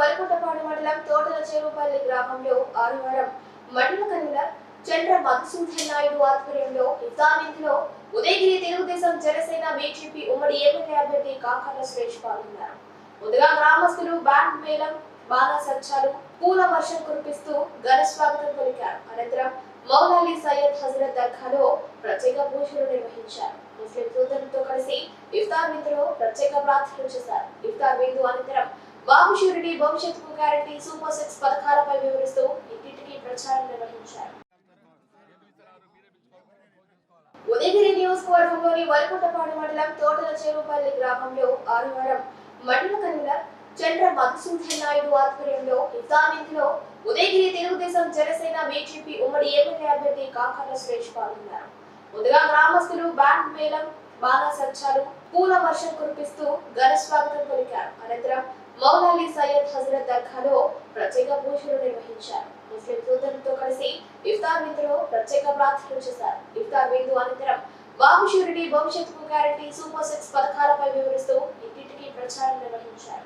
వరకుంటపాడు మండలం తోటల చెరువుపల్లి గ్రామంలో ఆదివారం మండల కన్వీనర్ చంద్ర మధుసూదన్ నాయుడు ఆధ్వర్యంలో ఇఫ్తార్ ఉదయగిరి తెలుగుదేశం జనసేన బీజేపీ ఉమ్మడి ఎమ్మెల్యే అభ్యర్థి కాకర్ల సురేష్ పాల్గొన్నారు. ముందుగా గ్రామస్తులు బ్యాండ్ మేళం సత్యాలు పూల వర్షం కురిపిస్తూ ఘన స్వాగతం పలికారు. అనంతరం మౌలాలి సయ్యద్ హజరత్ దర్గాలో ప్రత్యేక పూజలు నిర్వహించారు. ముస్లిం సోదరులతో కలిసి ఇఫ్తార్ విందులో ప్రత్యేక ప్రార్థనలు చేశారు. ఇఫ్తార్ విందు అనంతరం బాబు షూరిటీ భవిష్యత్తుకు గ్యారంటీ సూపర్ సిక్స్ పథకాలపై వివరిస్తూ ఇంటింటికి ప్రచారం నిర్వహించారు. ఉదయగిరి నియోజకవర్గంలోని వరకుంటపాడు మండలం తోటల చెరువుపల్లి గ్రామంలో ఆదివారం మండల కన్వీనర్ చంద్ర మధుసూదన్ నాయుడు ఆధ్వర్యంలో ఇఫ్తార్ విందులో ఉదయగిరి తెలుగుదేశం జనసేన బీజేపీ ఉమ్మడి ఎమ్మెల్యే అభ్యర్థి కాకర్ల సురేష్ పాల్గొన్నారు. ముందుగా గ్రామస్తులు బ్యాండ్ మేళం బాణసంచాలు పూల వర్షం కురిపిస్తూ ఘన స్వాగతం పలికారు. అనంతరం మౌలాలి సయ్యద్ హజరత్ దర్గాలో ప్రత్యేక పూజలు నిర్వహించారు. ముస్లిం సోదరులతో కలిసి ఇఫ్తార్ విందులో ప్రత్యేక ప్రార్థనలు చేశారు. ఇఫ్తార్ విందు అనంతరం బాబు షూరిటీ భవిష్యత్తుకు గ్యారంటీ సూపర్ సిక్స్ పథకాలపై వివరిస్తూ ఇంటింటికి ప్రచారం నిర్వహించారు.